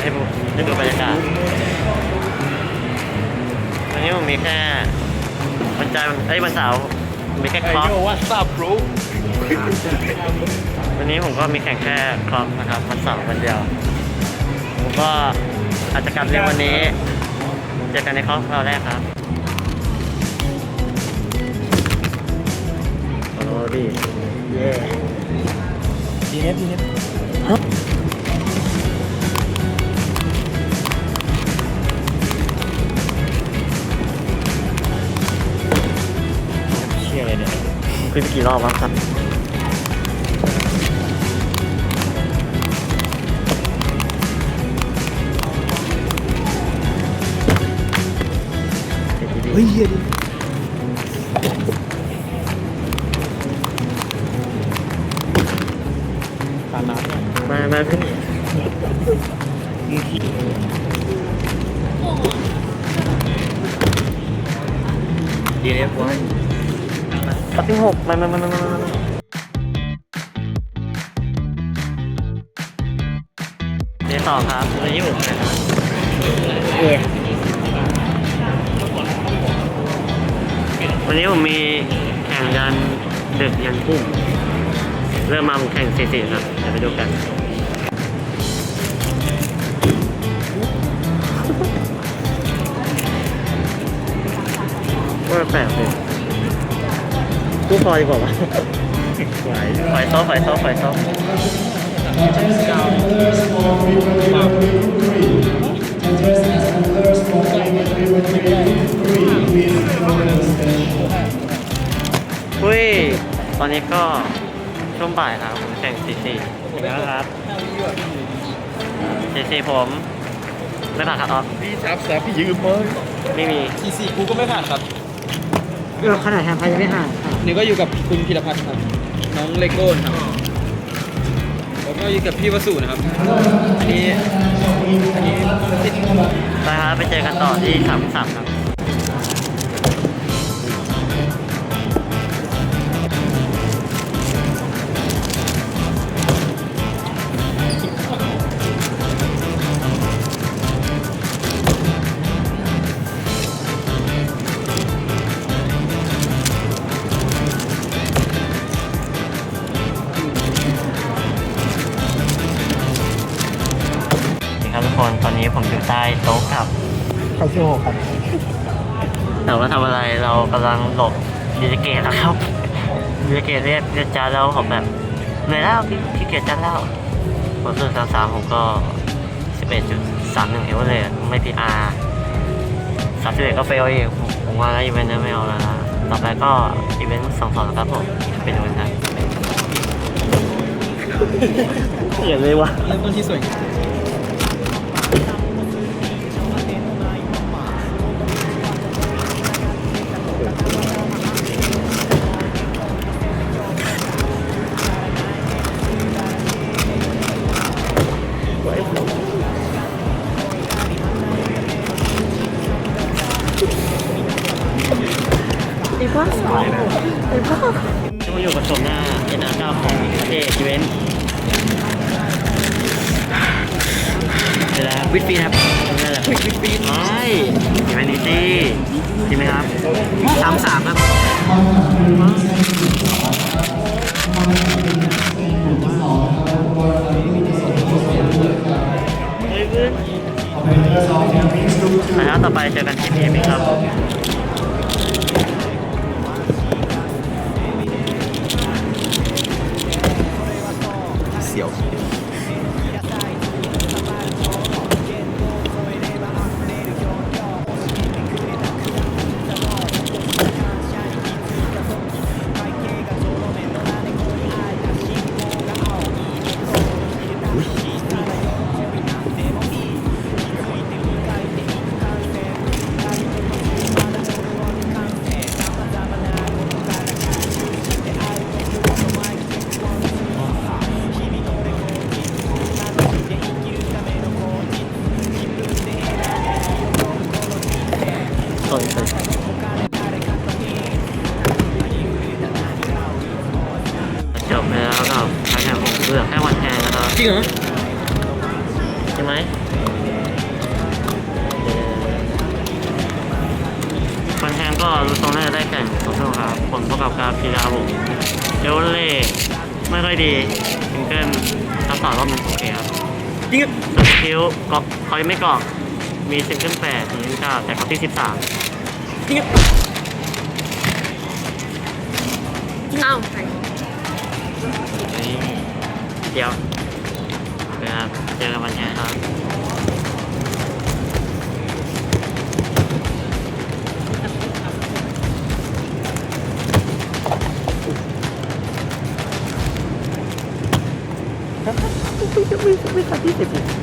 ให้ดูให้ดูบรรยากาศวันนี้ผมมีแค่วันจันทร์เอ้ยวันเสาร์ผมมีแค่ครอปว่าทราบรู้วันนี้ผมก็มีแข่งแค่ครอปนะครับวันเสาร์วันเดียว ผมก็อาจจะกลับเร็ววันนี้ เจอกันในครอปเราแรกครับโอ้ดีเย่ดีเน็ตดีเน็ต ขึ้นไปกี่รอบแล้วครับเฮ้ยเฮียดิตามน้ำเนี่ยมามาขึ้นดีเน็ตไว้ ปัดที่หกมามามามามาเดี๋ยวต่อครับวันนี้ผมนะครับเอวันนี้ผมมีแข่งยันดึกยันทุ่มเริ่มมาผมแข่งสี่สี่ครับ เดี๋ยวไปดูกันว่าแปลกเลย ตู้ฟอยดีกว่าวะไหวฝอยโซ่ฝอยโซ่ฝอยซ่อุ้ย ตอนนี้ก็ช่วงบ่ายครับผมแข่งสี่สี่แล้วครับสี่สี่ผมไม่ผ่านครับออฟพี่ซับแซบพี่ยืมเลยไม่มีทีสี่กูก็ไม่ผ่านครับ เออขนาดทางไทยยังไม่ห่างนี่ก็อยู่กับคุณพิรพัฒน์ครับ น้องเลโก้นะครับแล้วก็อยู่กับพี่วสุนะครับอันนี้อันนี้ติด ไปครับไปเจอกันต่อที่สามสามครับ ผมอยู่ใต้โต๊ะครับเขาชื่อหกครับแต่ว่าทำอะไรเรากำลังหลบดิจิเกตนะครับดิจิเกตเรียกเรียกจานแล้วผมแบบเหนื่อยแล้วพี่พี่เกียจจานแล้วผมส่วนสามสามผมก็สิบเอ็ดจุดสามหนึ่งเอวเลยไม่พีอาร์สามสิบเอ็ดก็เฟลอีกผมผมว่าแล้วอีเวนต์นี้ไม่เอาแล้วนะต่อไปก็อีเวนต์สองสองครับผมไปดูกันครับเขียนเลยวะเริ่มต้นที่สวย วิดฟีครับนั่นแหละวิดฟีใช่อีเวนต์นี้สิจริงไหมครับสามสามครับนนะครับต่อไปเจอกันที่พีเอ็มครับ จบแล้วครับกาแข่ผมเลือแค่วันแทนนะครับจริงเหรอใช่ไหมวันแทนก็รู้ตรงน่าจะได้แข่งของช่วครับผลประกอบการพีฬาผมเอวเล่ไม่ค่อยดีซิงเกิลทับต่อรอบนึ่งโอเคครับจริงสกิลกอกคอยไม่กอกมีซิงเกิลแปดซิงเกิลแต่เขาที่สิบสาม จริงเหรอเอ้าเดี๋ยวนะครับเจอกัน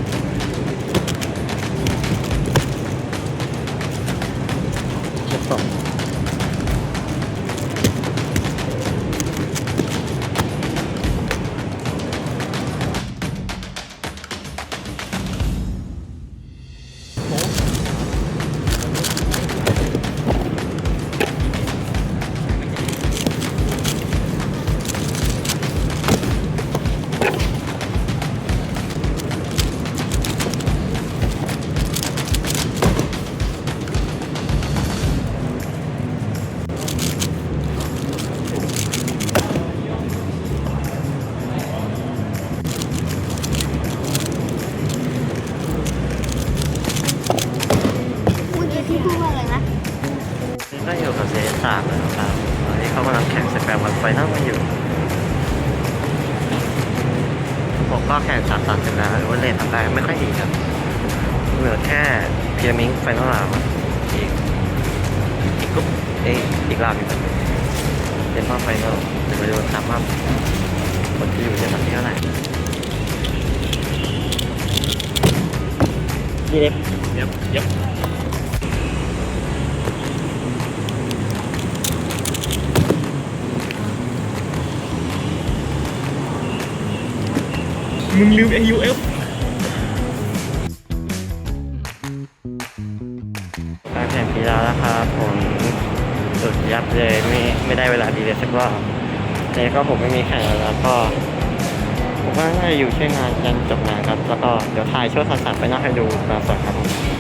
ก็แข่งสามสามเสร็จแล้วหรือว่าเลนทำได้ไม่ค่อยดีครับเหลือแค่พีระมิงไฟนอลรามอีกอีกกรุ๊ปเอยอีกรามอีกเป็นรอบไฟนอลเดี๋ยวไปดูตามว่าผลจะอยู่จะทำที่เท่าไหร่ดีเล็บเย็บเย็บ มึงลืม AUF การแข่งกีฬาแล้วครับผมสุดยับเลยไม่ไม่ได้เวลาดีเลยสักรอบแต่ก็ผมไม่มีแข่งแล้วก็ ผมว่าน่าจะอยู่ช่วยงานยันจบงานครับ แล้วก็เดี๋ยวถ่ายช่วงสันๆไปน่าให้ดูบาส่วนครับผม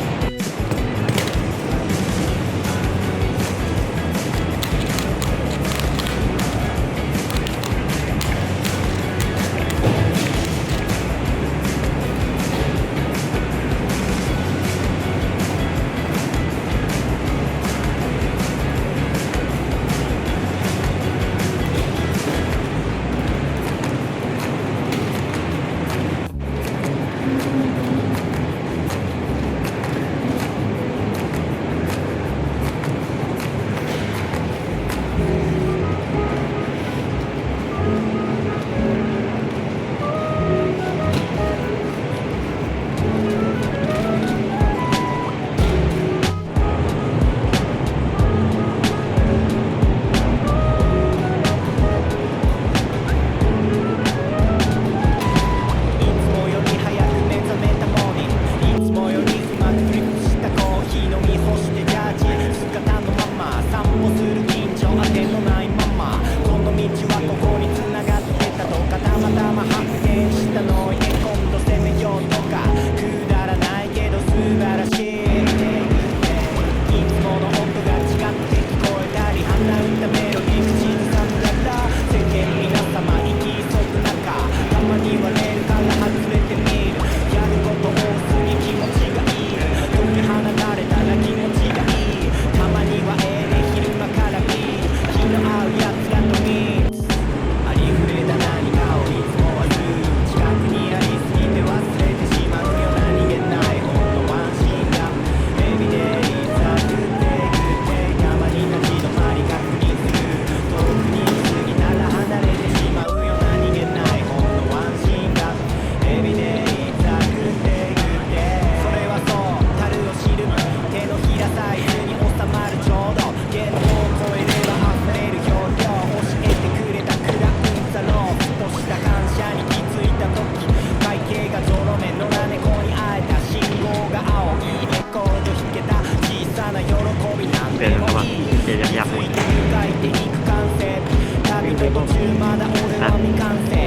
車だ俺は未完成